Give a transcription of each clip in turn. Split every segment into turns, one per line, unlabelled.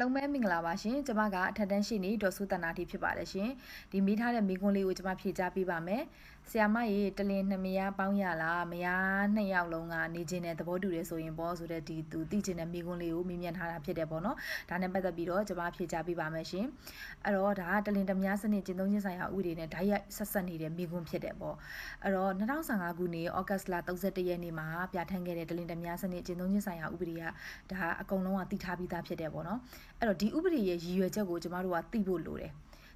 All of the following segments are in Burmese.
လုံးပဲမင်္ဂလာပါရှင်ကျမကအထက်တန်းရှိနေဒေါ်စုတနာတီဖြစ်ပါတယ်ရှင်ဒီမိထားတဲ့မိကွန်းလေးကိုကျမဖြေကြားပေးပါမယ်ဆရာမရေတလင်နှစ်မယားပေါင်းရလားမယားနှစ်ယောက်လုံးကနေခြင်းတဲ့သဘောတူတယ်ဆိုရင်ပေါ့ဆိုတဲ့ဒီသူသိခြင်းတဲ့မိကွန်းလေးကိုမိမြင်ထားတာဖြစ်တယ်ပေါ့နော်ဒါနဲ့ပတ်သက်ပြီးတော့ကျမဖြေကြားပေးပါမယ်ရှင်အဲ့တော့ဒါကတလင်တမယားစနစ်ကျင့်သုံးခြင်းဆိုင်ရာဥပဒေနဲ့ဓာတ်ရိုက်ဆက်ဆက်နေတဲ့မိကွန်းဖြစ်တယ်ပေါ့အဲ့တော့2015ခုနှစ်ဩဂတ်လ31ရက်နေ့မှာပြဋ္ဌာန်းခဲ့တဲ့တလင်တမယားစနစ်ကျင့်သုံးခြင်းဆိုင်ရာဥပဒေကဒါအကုန်လုံးကတည်ထားပြီးသားဖြစ်တယ်ပေါ့နော်အဲ့တော့ဒီဥပဒေရဲ့ရည်ရွယ်ချက်ကိုကျမတို့ကသိဖို့လိုတယ်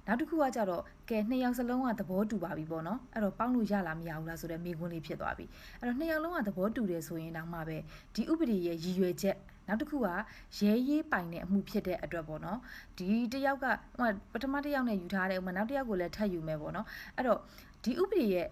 နောက်တစ်ခုကကြတော့ကဲနှစ်ယောက်စလုံးကသဘောတူပါပြီပေါ့နော်အဲ့တော့ပေါင်းလို့ရလားမရဘူးလားဆိုတော့မိကွန်းလေးဖြစ်သွားပြီအဲ့တော့နှစ်ယောက်လုံးကသဘောတူတယ်ဆိုရင်တော့မှပဲဒီဥပဒေရဲ့ရည်ရွယ်ချက်နောက်တစ်ခုကရဲရေးပိုင်တဲ့အမှုဖြစ်တဲ့အတွက်ပေါ့နော်ဒီတယောက်ကဟိုပထမတစ်ယောက်နဲ့ယူထားတယ်ဥမာနောက်တစ်ယောက်ကိုလည်းထပ်ယူမယ်ပေါ့နော်အဲ့တော့ဒီဥပဒေရဲ့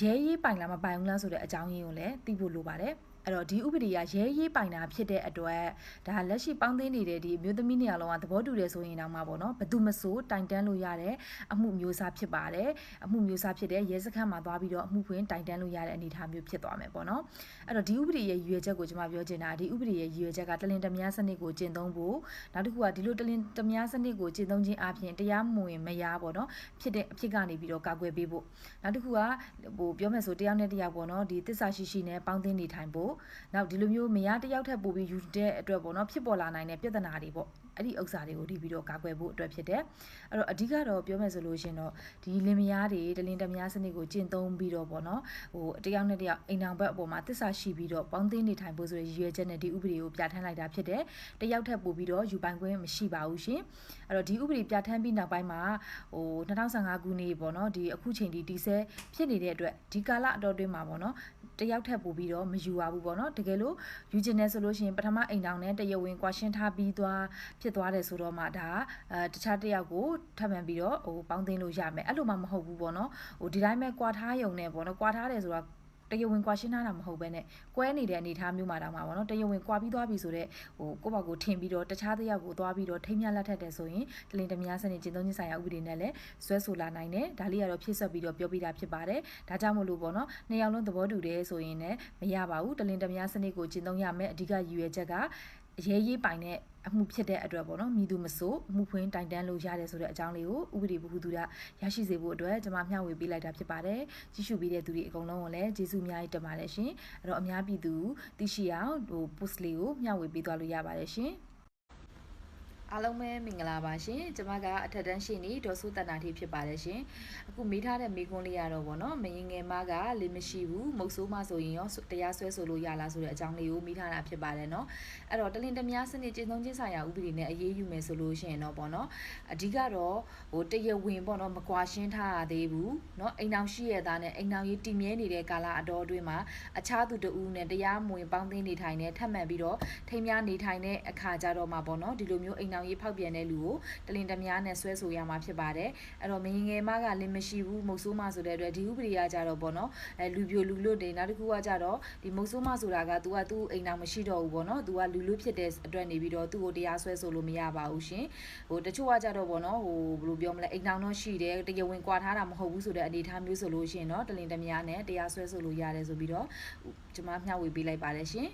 ရဲရေးပိုင်လားမပိုင်ဘူးလားဆိုတဲ့အကြောင်းရင်းကိုလည်းသိဖို့လိုပါတယ်အဲ့တော့ဒီဥပဒေကရဲရေးပိုင်တာဖြစ်တဲ့အတွက်ဒါလက်ရှိပေါင်းသိနေတဲ့ဒီအမျိုးသမီးနေရာလုံးကသဘောတူတယ်ဆိုရင်တော့မှပေါ့နော်ဘယ်သူမဆိုတိုင်တန်းလို့ရတဲ့အမှုမျိုးစားဖြစ်ပါတယ်အမှုမျိုးစားဖြစ်တဲ့ရဲစခန်းမှာသွားပြီးတော့အမှုဖွင့်တိုင်တန်းလို့ရတဲ့အနေအထားမျိုးဖြစ်သွားမယ်ပေါ့နော်အဲ့တော့ဒီဥပဒေရဲ့ရည်ရွယ်ချက်ကိုကျွန်မပြောချင်တာဒီဥပဒေရဲ့ရည်ရွယ်ချက်ကတလင်တမယားစနစ်ကိုကျင့်သုံးဖို့နောက်တစ်ခုကဒီလိုတလင်တမယားစနစ်ကိုကျင့်သုံးခြင်းအပြင်တရားမဝင်မရပေါ့နော်ဖြစ်တဲ့အဖြစ်ကနေပြီးတော့ကာကွယ်ပေးဖို့နောက်တစ်ခုကဟိုပြောမယ်ဆိုတယောက်နဲ့တယောက်ပေါ့နော်ဒီတစ္ဆာရှိရှိနဲ့ပေါင်းသင်းနေထိုင်ဖို့နောက်ဒီလိုမျိုးမရတယောက်ထက်ပိုပြီးယူတဲ့အတွက်ပေါ့နော်ဖြစ်ပေါ်လာနိုင်တဲ့ပြဿနာတွေပေါ့အဲ့ဒီဥစ္စာတွေကိုဒီပြီးတော့ကာကွယ်ဖို့အတွက်ဖြစ်တယ်အဲ့တော့အဓိကတော့ပြောမယ်ဆိုလို့ရှင်တော့ဒီလင်မယားတွေတလင်တမယားစနစ်ကိုကျင့်သုံးပြီးတော့ပေါ့နော်ဟိုတယောက်နဲ့တယောက်အိမ်အောင်ဘက်အပေါ်မှာတစ္ဆာရှိပြီးတော့ပေါင်းသင်းနေထိုင်ဖို့ဆိုရည်ရွယ်ချက်နဲ့ဒီဥပဒေကိုပြဋ္ဌာန်းလိုက်တာဖြစ်တယ်တယောက်ထက်ပိုပြီးတော့ယူပိုင်ခွင့်မရှိပါဘူးရှင်အဲ့တော့ဒီဥပဒေပြဋ္ဌာန်းပြီးနောက်ပိုင်းမှာဟို2015ခုနှစ်ပေါ့နော်ဒီအခုချိန်ဒီဒီဆဲဖြစ်နေတဲ့အတွက်ဒီကာလအတော်တွင်းမှာပေါ့နော်တယောက်ထက်ပိုပြီးတော့မယူပါဘူးပေါ့နော်တကယ်လို့ယူကျင်နေဆိုလို့ရှိရင်ပထမအိမ်တောင်နဲ့တရဝင်းကွာရှင်းထားပြီးသွားဖြစ်သွားတယ်ဆိုတော့မှဒါအဲတခြားတယောက်ကိုထပ်မံပြီးတော့ဟိုပေါင်းသိမ်းလို့ရမယ်အဲ့လိုမှမဟုတ်ဘူးပေါ့နော်ဟိုဒီတိုင်းပဲကွာထားယုံနဲ့ပေါ့နော်ကွာထားတယ်ဆိုတော့ တရဝင်ကွာရှင်းထားတာမဟုတ်ပဲနဲ့ကွဲနေတဲ့အနေအထားမျိုးမှာတောင်မှပေါ့နော်တရဝင်ကွာပြီးသွားပြီဆိုတော့ဟိုကိုယ့်ဘောက်ကိုထင်ပြီးတော့တခြားတစ်ယောက်ကိုသွားပြီးတော့ထိမ့်မြလက်ထက်တယ်ဆိုရင်တလင်တမယားစနစ်ကျင့်သုံးခြင်းဆိုင်ရာဥပဒေနဲ့လည်းဆွဲဆိုလာနိုင်တယ်ဒါလေးကတော့ဖြည့်ဆွက်ပြီးတော့ပြောပြတာဖြစ်ပါတယ်ဒါကြောင့်မို့လို့ပေါ့နော်နှစ်ယောက်လုံးသဘောတူတယ်ဆိုရင်လည်းမရပါဘူးတလင်တမယားစနစ်ကိုကျင့်သုံးရမယ်အဓိကရည်ရွယ်ချက်က အရေးရေးပိုင်တဲ့အမှုဖြစ်တဲ့အတွက်ပေါ့နော်မိသူမဆိုအမှုဖွင့်တိုင်တန်းလို့ရတယ်ဆိုတဲ့အကြောင်းလေးကိုဥပဒေဘဟုသူရရရှိစေဖို့အတွက်ကျွန်မမျှဝေပေးလိုက်တာဖြစ်ပါတယ်ကြီးစုပေးတဲ့သူတွေအကုန်လုံးကိုလည်းကျေးဇူးအများကြီးတင်ပါတယ်ရှင်အဲ့တော့အများပြည်သူသိရှိအောင်ဟို post လေးကိုမျှဝေပေးသွားလို့ရပါတယ်ရှင် အားလုံးပဲမင်္ဂလာပါရှင်ကျွန်မကအထက်တန်းရှိနေဒေါ်စုတနာတီဖြစ်ပါတယ်ရှင်အခုမေးထားတဲ့မိကွန်းလေးရတော့ဗောနော်မရင်ငယ်မကလေမရှိဘူးမုတ်ဆိုးမဆိုရင်ရောတရားစွဲဆိုလို့ရလားဆိုတဲ့အကြောင်းလေးကိုမေးထားတာဖြစ်ပါတယ်နော်အဲ့တော့တလင်တမယားစနစ်ကျင့်သုံးခြင်းဆိုင်ရာဥပဒေနဲ့အရေးယူမယ်ဆိုလို့ရှိရင်တော့ဗောနော်အဓိကတော့ဟိုတရဝင်ဗောနော်မကွာရှင်းထားရသေးဘူးနော်အိမ်အောင်ရှိရတာနဲ့အိမ်အောင်ရေးတည်မြဲနေတဲ့ကာလအတော်အတွင်းမှာအခြားသူတဦးနဲ့တရားမဝင်ပေါင်းသိနေထိုင်နေထပ်မံပြီးတော့ထိမ်းများနေထိုင်တဲ့အခါကြတော့မှာဗောနော်ဒီလိုမျိုးအိမ်အောင်ရေးဖောက်ပြန်တဲ့လူကိုတလင်တမယားနဲ့ဆွဲဆိုရမှာဖြစ်ပါတယ်အဲ့တော့မင်းငယ်မကလင်းမရှိဘူးမုတ်ဆိုးမဆိုတဲ့အတွက်ဒီဥပဒေကကြတော့ဗောနော်အဲလူပြိုလူလွတ်တွေနောက်တစ်ခုကကြတော့ဒီမုတ်ဆိုးမဆိုတာက तू ကသူ့အိမ်တော်မရှိတော့ဘူးဗောနော် तू ကလူလွတ်ဖြစ်တဲ့အတွက်နေပြီးတော့သူ့ကိုတရားစွဲဆိုလို့မရပါဘူးရှင်ဟိုတချို့ကကြတော့ဗောနော်ဟိုဘယ်လိုပြောမလဲအိမ်တော်တော့ရှိတယ်တရားဝင်ကွာထားတာမဟုတ်ဘူးဆိုတဲ့အနေအထားမျိုးဆိုလို့ရှင်เนาะတလင်တမယားနဲ့တရားစွဲဆိုလို့ရတယ်ဆိုပြီးတော့ကျွန်မမျှဝေပေးလိုက်ပါတယ်ရှင်